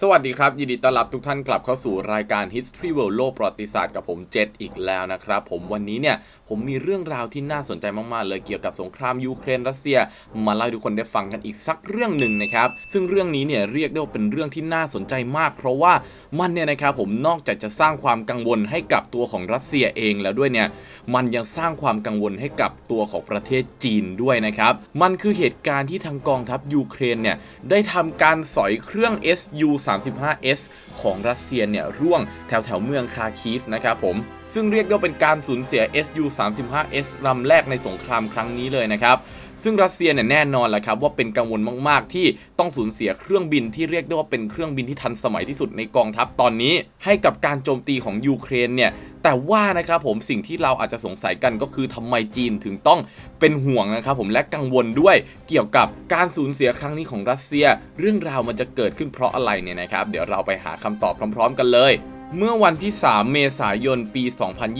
สวัสดีครับ ยินดีต้อนรับทุกท่านกลับเข้าสู่รายการ History World โลกประวัติศาสตร์กับผมเจษอีกแล้วนะครับ ผมวันนี้เนี่ยผมมีเรื่องราวที่น่าสนใจมาก ๆ เลยเกี่ยวกับสงครามยูเครนรัสเซีย มาเล่าให้ทุกคนได้ฟังกันอีกสักเรื่องหนึ่งนะครับ ซึ่งเรื่องนี้เนี่ยเรียกได้ว่าเป็นเรื่องที่น่าสนใจมาก เพราะว่ามันเนี่ยนะครับผมนอกจากจะสร้างความกังวลให้กับตัวของรัสเซียเองแล้วด้วยเนี่ยมันยังสร้างความกังวลให้กับตัวของประเทศจีนด้วยนะครับมันคือเหตุการณ์ที่ทางกองทัพยูเครนเนี่ยได้ทำการสอยเครื่อง SU 35S ของรัสเซียเนี่ยร่วงแถวแถวเมืองคาคีฟนะครับผม ซึ่งเรียกได้ว่าเป็นการสูญเสีย SU 35S ลำแรกในสงครามครั้งนี้เลยนะครับ ซึ่งรัสเซียเนี่ยแน่นอนแหละครับว่าเป็นกังวลมาก ๆ ที่ต้องสูญเสียเครื่องบินที่เรียกได้ว่าเป็นเครื่องบินที่ทันสมัยที่สุดในกองทัพตอนนี้ ให้กับการโจมตีของยูเครนเนี่ยแต่ว่านะครับผมสิ่งที่เราอาจจะสงสัยกันก็คือทำไมจีนถึงต้องเป็นห่วงนะครับผมและกังวลด้วยเกี่ยวกับการสูญเสียครั้งนี้ของรัสเซีย เรื่องราวมันจะเกิดขึ้นเพราะอะไรเนี่ยนะครับ เดี๋ยวเราไปหาคำตอบพร้อม ๆ กันเลย เมื่อวันที่ 3 เมษายนปี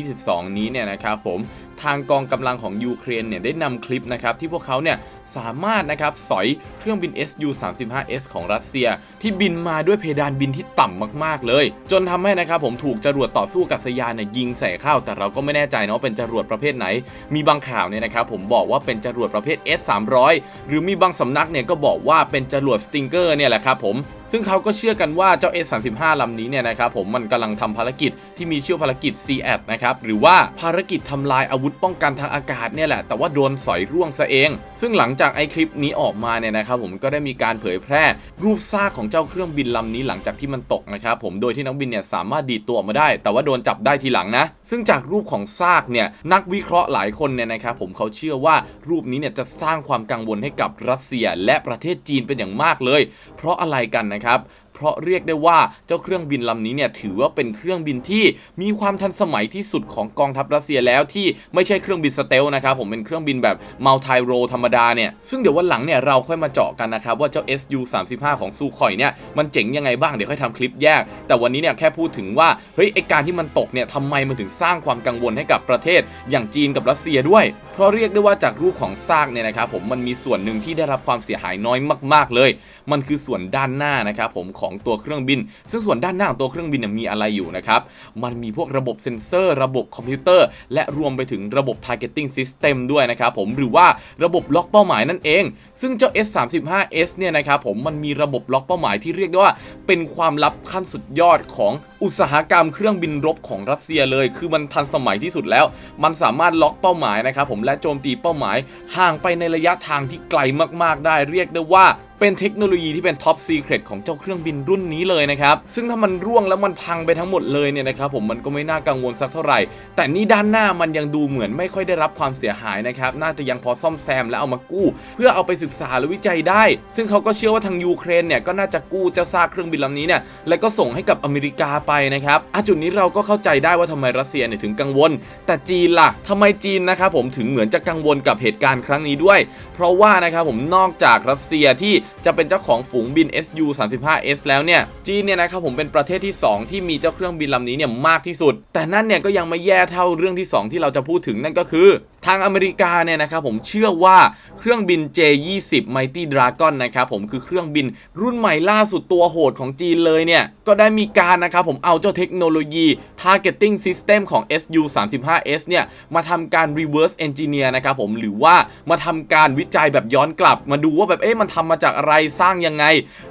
2022 นี้เนี่ยนะครับผม ทางกองกำลังของยูเครนเนี่ยได้นำคลิปนะครับที่พวกเขาเนี่ยสามารถนะครับสอยเครื่องบิน SU 35S ของรัสเซีย ที่บินมาด้วยเพดานบินที่ต่ำมากๆ เลย จนทำให้นะครับผมถูกจรวดต่อสู้กัษยานเนี่ยยิงใส่เข้า แต่เราก็ไม่แน่ใจนะว่าเป็นจรวดประเภทไหน มีบางข่าวเนี่ยนะครับผมบอกว่าเป็นจรวดประเภท S300 หรือมีบางสำนักเนี่ยก็บอกว่าเป็นจรวดสติงเกอร์เนี่ยแหละครับผมซึ่งเขาก็เชื่อกันว่าเจ้า S35 ลำนี้เนี่ยนะครับผมมันกำลังทำภารกิจที่มีชื่อภารกิจ c a t นะครับหรือว่าภารกิจทำลายอาวุธป้องกันทางอากาศเนี่ยแหละ แต่ว่าโดนสอยร่วงซะเอง ซึ่งหลังจากไอคลิปนี้ออกมาเนี่ยนะครับผมก็ได้มีการเผยแพร่ รูปซากของเจ้าเครื่องบินลำนี้หลังจากที่มันตกนะครับผมโดยที่นักบินเนี่ยสามารถดีดตัวออกมาได้ แต่ว่าโดนจับได้ทีหลังนะ ซึ่งจากรูปของซากเนี่ยนักวิเคราะห์หลายคนเนี่ยนะครับผมเขาเชื่อว่ารูปนี้เนี่ยจะสร้างความกังวลให้กับรัสเซียและประเทศจีนเป็นอย่างมากเลย เพราะอะไรกันนะครับ เพราะเรียกได้ว่าเจ้าเครื่องบินลำนี้เนี่ยถือว่าเป็นเครื่องบินที่มีความทันสมัยที่สุดของกองทัพรัสเซียแล้วที่ไม่ใช่เครื่องบินสเตลนะครับผมเป็นเครื่องบินแบบมัลติโรธรรมดาเนี่ยซึ่งเดี๋ยววันหลังเนี่ยเราค่อยมาเจาะกันนะครับว่าเจ้า SU 35ของซูคอยเนี่ยมันเจ๋งยังไงบ้างเดี๋ยวค่อยทำคลิปแยก แต่วันนี้เนี่ยแค่พูดถึงว่าเฮ้ยไอการที่มันตกเนี่ยทำไมมันถึงสร้างความกังวลให้กับประเทศอย่างจีนกับรัสเซียด้วย เพราะเรียกได้ว่าจากรูปของซากเนี่ยนะครับผมมันมีส่วนหนึ่งที่ได้รับความเสียหายน้อยมาก ๆ เลย มันคือส่วนด้านหน้านะครับผมของตัวเครื่องบิน ซึ่งส่วนด้านหน้าของตัวเครื่องบินมีอะไรอยู่นะครับมันมีพวกระบบเซ็นเซอร์ ระบบคอมพิวเตอร์ และรวมไปถึงระบบ targeting system ด้วยนะครับผมหรือว่าระบบล็อกเป้าหมายนั่นเอง ซึ่งเจ้า S35S เนี่ยนะครับผมมันมีระบบล็อกเป้าหมายที่เรียกได้ว่าเป็นความลับขั้นสุดยอดของอุตสาหกรรมเครื่องบินรบของรัสเซียเลย คือมันทันสมัยที่สุดแล้ว มันสามารถล็อกเป้าหมายนะครับผมและโจมตีเป้าหมายห่างไปในระยะทางที่ไกลมากๆได้ เรียกได้ว่า เป็นเทคโนโลยีที่เป็นท็อปซีเครตของเจ้าเครื่องบินรุ่นนี้เลยนะครับ ซึ่งถ้ามันร่วงแล้วมันพังไปทั้งหมดเลยเนี่ยนะครับผมมันก็ไม่น่ากังวลสักเท่าไหร่ แต่นี่ด้านหน้ามันยังดูเหมือนไม่ค่อยได้รับความเสียหายนะครับ น่าจะยังพอซ่อมแซมและเอามากู้ เพื่อเอาไปศึกษาและวิจัยได้ ซึ่งเขาก็เชื่อว่าทางยูเครนเนี่ยก็น่าจะกู้เจ้าซากเครื่องบินลำนี้เนี่ยแล้วก็ส่งให้กับอเมริกาไปนะครับอะจุดนี้เราก็เข้าใจได้ว่าทำไมรัสเซียเนี่ยถึงกังวล แต่จีนล่ะทำไมจีนนะครับผมถึงเหมือนจะกังวลกับเหตุการณ์ครั้งนี้ด้วย เพราะว่านะครับผมนอกจากรัสเซียที่จะเป็นเจ้าของฝูงบิน SU 35S แล้วเนี่ย จีนเนี่ยนะครับผมเป็นประเทศที่ 2 ที่มีเจ้าเครื่องบินลำนี้เนี่ยมากที่สุด แต่นั่นเนี่ยก็ยังไม่แย่เท่าเรื่องที่ 2 ที่เราจะพูดถึงนั่นก็คือ ทางอเมริกาเนี่ยนะครับผมเชื่อว่าเครื่องบิน J20 Mighty Dragon นะครับผมคือเครื่องบินรุ่นใหม่ล่าสุดตัวโหดของจีนเลยเนี่ย ก็ได้มีการนะครับผมเอาเจ้าเทคโนโลยี Targeting System ของ SU35S เนี่ย มาทำการ Reverse Engineer นะครับผมหรือว่ามาทำการวิจัยแบบย้อนกลับ มาดูว่าแบบเอ๊ะมันทำมาจากอะไรสร้างยังไง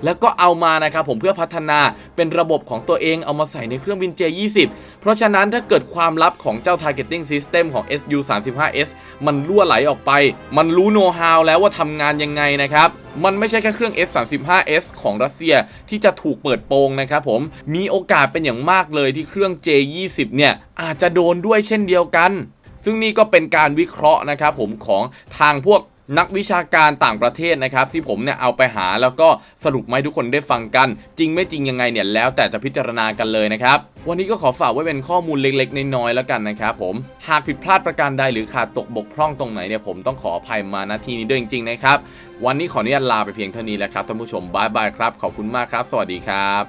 แล้วก็เอามานะครับผมเพื่อพัฒนาเป็นระบบของตัวเองเอามาใส่ในเครื่องบิน J20 เพราะฉะนั้นถ้าเกิดความลับของเจ้า Targeting System ของ SU35S สมันรั่วไหลออกไป มันรู้โน้ตฮาวแล้วว่าทำงานยังไงนะครับมันไม่ใช่แค่เครื่อง S35S ของรัสเซียที่จะถูกเปิดโปงนะครับผม มีโอกาสเป็นอย่างมากเลยที่เครื่อง J20 เนี่ย อาจจะโดนด้วยเช่นเดียวกัน ซึ่งนี่ก็เป็นการวิเคราะห์นะครับผมของทางพวก นักวิชาการต่างประเทศนะครับ ที่ผมเนี่ยเอาไปหาแล้วก็สรุปมาให้ทุกคนได้ฟังกัน จริงไม่จริงยังไงเนี่ยแล้วแต่จะพิจารณากันเลยนะครับ วันนี้ก็ขอฝากไว้เป็นข้อมูลเล็กๆน้อยๆแล้วกันนะครับผมหากผิดพลาดประการใดหรือขาดตกบกพร่องตรงไหนเนี่ยผมต้องขออภัยมาณที่นี้ด้วยจริงๆนะครับวันนี้ขออนุญาตลาไปเพียงเท่านี้แล้วครับท่านผู้ชมบายบายครับขอบคุณมากครับ สวัสดีครับ